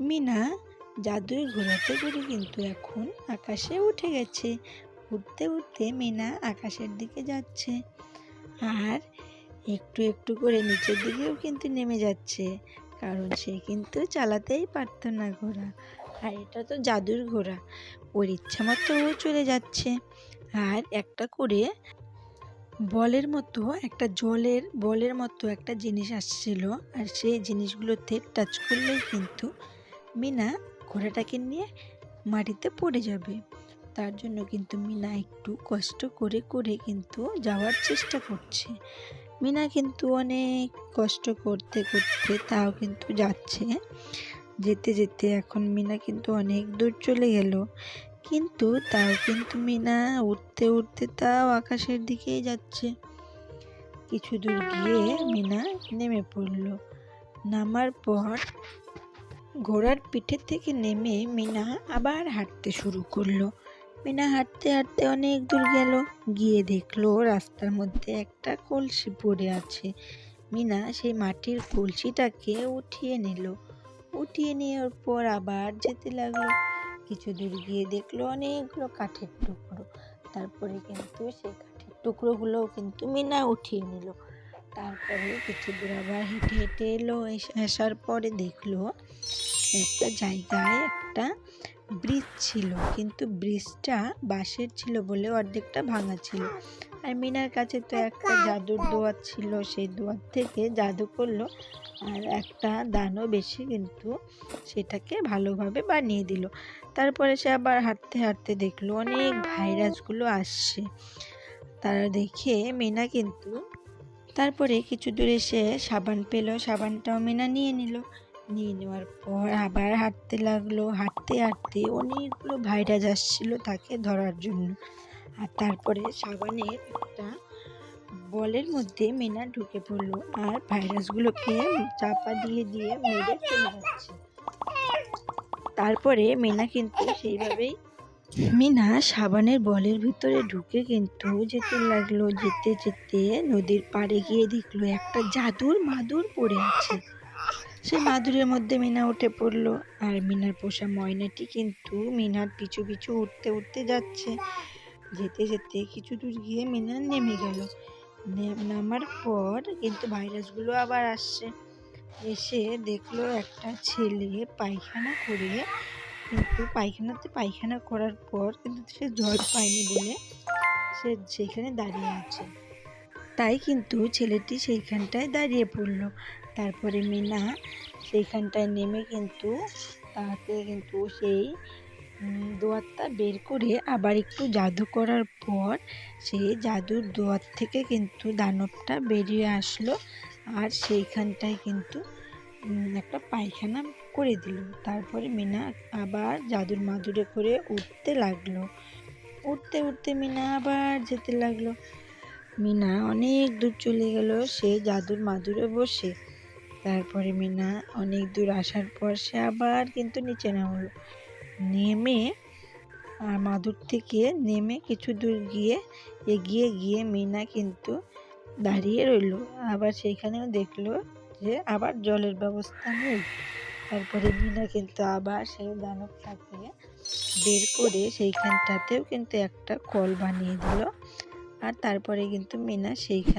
মিনা জাদুই ঘোরাতে করে কিন্তু এখন আকাশে উঠে গেছে। উঠতে উঠতে মিনা আকাশের দিকে যাচ্ছে আর একটু একটু করে নিচের দিকেও কিন্তু নেমে যাচ্ছে, কারণ সে কিন্তু চালাতেই পারতো না ঘোড়া। আর এটা তো জাদুর ঘোড়া, ওর ইচ্ছা মতো ও চলে যাচ্ছে। আর একটা করে বলের মতো, একটা জলের বলের মতো একটা জিনিস আসছিল, আর সেই জিনিসগুলোতে টাচ করলেই কিন্তু মিনা ঘোড়াটাকে নিয়ে মাটিতে পড়ে যাবে। তার জন্য কিন্তু মিনা একটু কষ্ট করে করে কিন্তু যাওয়ার চেষ্টা করছে। মিনা কিন্তু অনেক কষ্ট করতে করতে তাও কিন্তু যাচ্ছে। যেতে যেতে এখন মিনা কিন্তু অনেক দূর চলে গেল। কিন্তু তাও কিন্তু মিনা উঠতে উঠতে তাও আকাশের দিকেই যাচ্ছে। কিছু দূর গিয়ে মিনা নেমে পড়ল। নামার পর ঘোড়ার পিঠের থেকে নেমে মিনা আবার হাঁটতে শুরু করল। মিনা হাঁটতে হাঁটতে অনেক দূর গেল, গিয়ে দেখল রাস্তার মধ্যে একটা কলসি পড়ে আছে। মিনা সেই মাটির কলসিটাকে উঠিয়ে নিল। উঠিয়ে নেওয়ার পর আবার যেতে লাগল। কিছু দূর গিয়ে দেখল অনেকগুলো কাঠের টুকরো। তারপরে কিন্তু সেই কাঠের টুকরোগুলোও কিন্তু মিনা উঠিয়ে নিল। তারপরে কিছু দূর আবার হেঁটে হেঁটে এলো আসার পরে দেখল একটা জায়গায় একটা ব্রিজ ছিল। কিন্তু ব্রিজটা বাঁশের ছিল বলে অর্ধেকটা ভাঙা ছিল। আর মিনার কাছে তো একটা জাদুর দোয়াত ছিল, সেই দোয়াত থেকে জাদু করল আর একটা দানও বেশি কিন্তু সেটাকে ভালোভাবে বানিয়ে দিল। তারপরে সে আবার হাঁটতে হাঁটতে দেখল অনেক ভাইরাসগুলো আসছে। তারা দেখে মিনা কিন্তু তারপরে কিছু দূরে সে সাবান পেল, সাবানটাও মেনা নিয়ে নিল। নিয়ে নেওয়ার পর আবার হাঁটতে লাগল, হাঁটতে হাঁটতে অনেকগুলো ভাইরাস আসছিল তাকে ধরার জন্য। আর তারপরে সাবানের একটা বলের মধ্যে মেনা ঢুকে পড়ল আর ভাইরাসগুলোকে চাপা দিয়ে দিয়ে মেরে চলে যাচ্ছে তারপরে মেনা কিন্তু সেইভাবেই মিনা সাবানের বলের ভিতরে ঢুকে কিন্তু যেতে লাগল, যেতে যেতে নদীর পাড়ে গিয়ে দেখল একটা জাদুর মাদুর পড়ে আছে। সেই মাদুরের মধ্যে মিনা উঠে পড়ল আর মিনার পোষা ময়নাটি কিন্তু মিনার পিছু পিছু উঠতে উঠতে যাচ্ছে। যেতে যেতে কিছু দূর গিয়ে মিনা নেমে গেল। নামার পর কিন্তু ভাইরাসগুলো আবার আসছে। এসে দেখল একটা ছেলে পায়খানা করে কিন্তু পায়খানাতে পায়খানা করার পর কিন্তু সে জল পায়নি বলে সে সেখানে দাঁড়িয়ে আছে। তাই কিন্তু ছেলেটি সেইখানটায় দাঁড়িয়ে পড়ল। তারপরে মিনা সেইখানটায় নেমে কিন্তু তাকে কিন্তু সেই উম, দোয়াতটা বের করে আবার একটু জাদু করার পর সেই জাদুর দোয়াত থেকে কিন্তু দানবটা বেরিয়ে আসলো। আর সেইখানটায় কিন্তু একটা পায়খানা করে দিল। তারপরে মিনা আবার জাদুর মাদুরে করে উঠতে লাগল। উঠতে উঠতে মিনা আবার যেতে লাগল। মিনা অনেক দূর চলে গেল, সে জাদুর মাদুরে বসে। তারপরে মিনা অনেক দূর আসার পর সে আবার কিন্তু নিচে নামলো। নেমে, আর মাদুর থেকে নেমে কিছু দূর গিয়ে, এগিয়ে গিয়ে মিনা কিন্তু দাঁড়িয়ে রইল। আবার সেইখানেও দেখল যে আবার জলের ব্যবস্থা নেই। তারপরে মিনা কিন্তু আবার সেই দানবটাকে বের করে সেইখানটাতেও কিন্তু একটা কল বানিয়ে দিল। আর তারপরে কিন্তু মিনা সেইখানে